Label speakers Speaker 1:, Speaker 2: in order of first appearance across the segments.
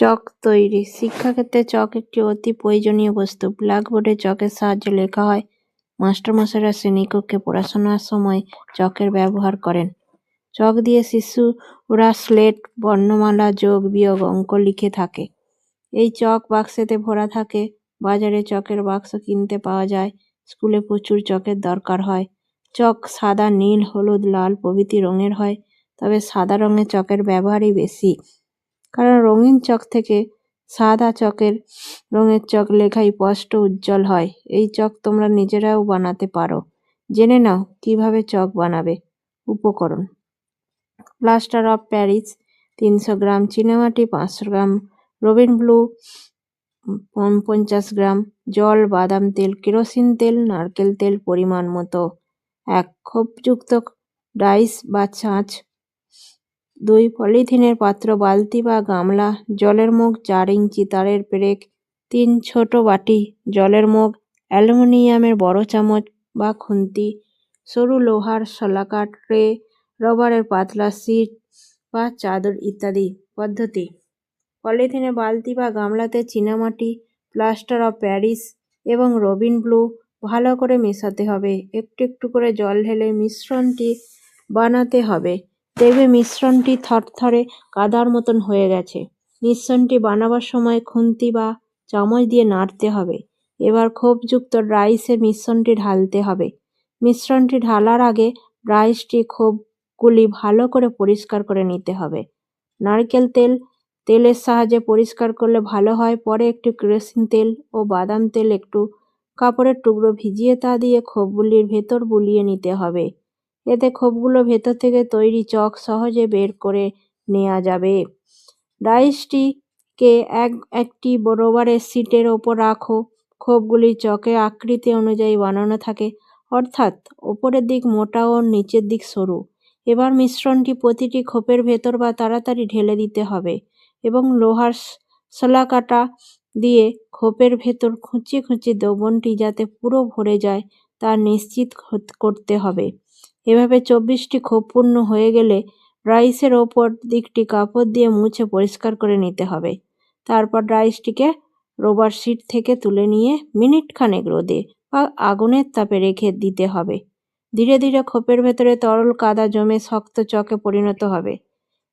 Speaker 1: চক তৈরি। শিক্ষাক্ষেত্রে চক একটি অতি প্রয়োজনীয় বস্তু। ব্ল্যাকবোর্ডে চকের সাহায্যে লেখা হয়, মাস্টারমশাইরা শ্রেণীকক্ষে পড়াশোনার সময় চকের ব্যবহার করেন। চক দিয়ে শিশুরা স্লেট, বর্ণমালা, যোগ, বিয়োগ, অঙ্ক লিখে থাকে। এই চক বাক্সেতে ভরা থাকে। বাজারে চকের বাক্স কিনতে পাওয়া যায়। স্কুলে প্রচুর চকের দরকার হয়। চক সাদা, নীল, হলুদ, লাল প্রভৃতি রঙের হয়, তবে সাদা রঙের চকের ব্যবহারই বেশি। কারণ রঙিন চক থেকে সাদা চকের রঙের চক লেখাই স্পষ্ট উজ্জ্বল হয়। এই চক তোমরা নিজেরাও বানাতে পারো। জেনে নাও কীভাবে চক বানাবে। উপকরণ। প্লাস্টার অফ প্যারিস, তিনশো গ্রাম, চীনামাটি পাঁচশো গ্রাম, রবিন ব্লু পঞ্চাশ গ্রাম, জল, বাদাম তেল, কেরোসিন তেল, নারকেল তেল পরিমাণ মতো। এক ক্ষোভযুক্ত ডাইস বা ছাঁচ দুই পলিথিনের পাত্র, বালতি বা গামলা, জলের মুখ চার ইঞ্চি তারের পেরেক, তিন ছোট বাটি জলের মুখ, অ্যালুমিনিয়ামের বড় চামচ বা খুন্তি, সরু লোহার শলাকা ট্রে, রবারের পাতলা সিট বা চাদর ইত্যাদি পদ্ধতি। পলিথিনে বালতি বা গামলাতে চীনামাটি, প্লাস্টার অফ প্যারিস এবং রবিন ব্লু ভালো করে মেশাতে হবে। একটু একটু করে জল ঢেলে মিশ্রণটি বানাতে হবে। দেখবে মিশ্রণটি থরথরে কাদার মতন হয়ে গেছে। মিশ্রণটি বানাবার সময় খুন্তি বা চামচ দিয়ে নাড়তে হবে। এবার ক্ষোভযুক্ত রাইসের মিশ্রণটি ঢালতে হবে। মিশ্রণটি ঢালার আগে রাইসটি ক্ষোভগুলি ভালো করে পরিষ্কার করে নিতে হবে। নারকেল তেল, তেলের সাহায্যে পরিষ্কার করলে ভালো হয়। পরে একটু কেরোসিন তেল ও বাদাম তেল একটু কাপড়ের টুকরো ভিজিয়ে তা দিয়ে খোপগুলির ভেতর বুলিয়ে নিতে হবে। এতে খোপগুলো ভেতর থেকে তৈরি চক সহজে বের করে নেওয়া যাবে। ডাইসটিকে এক, একটি রবারের সিটের ওপর রাখো। খোপগুলি চকে আকৃতি অনুযায়ী বানানো থাকে। অর্থাৎ ওপরের দিক মোটা ও নিচের দিক সরু। এবার মিশ্রণটি প্রতিটি খোপের ভেতর বা তাড়াতাড়ি ঢেলে দিতে হবে এবং লোহার শলাকাটা দিয়ে খোপের ভেতর খুঁচি খুঁচি দ্রবণটি যাতে পুরো ভরে যায় তা নিশ্চিত করতে হবে। এভাবে চব্বিশটি খোপ পূর্ণ হয়ে গেলে রাইসের ওপর দিকটি কাপড় দিয়ে মুছে পরিষ্কার করে নিতে হবে। তারপর রাইসটিকে রবার শিট থেকে তুলে নিয়ে মিনিট খানেক রোদে বা আগুনের তাপে রেখে দিতে হবে। ধীরে ধীরে খোপের ভেতরে তরল কাদা জমে শক্ত চকে পরিণত হবে।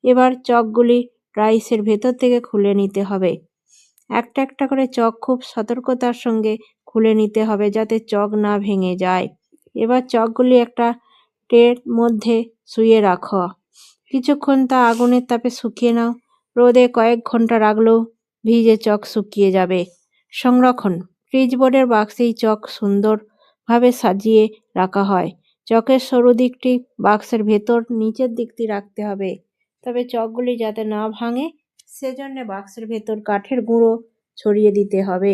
Speaker 1: এবার চকগুলি রাইসের ভেতর থেকে খুলে নিতে হবে। একটা একটা করে চক খুব সতর্কতার সঙ্গে খুলে নিতে হবে যাতে চক না ভেঙে যায়। এবার চকগুলি একটা ট্রের মধ্যে শুয়ে রাখো। কিছুক্ষণ তা আগুনের তাপে শুকিয়ে নাও। রোদে কয়েক ঘণ্টা রাখলেও ভিজে চক শুকিয়ে যাবে। সংরক্ষণ। ফ্রিজ বোর্ডের বাক্সেই চক সুন্দরভাবে সাজিয়ে রাখা হয়। চকের সরু দিকটি বাক্সের ভেতর নিচের দিকটি রাখতে হবে। তবে চকগুলি যাতে না ভাঙে, সেজন্য বাক্সের ভেতর কাঠের গুঁড়ো ছড়িয়ে দিতে হবে।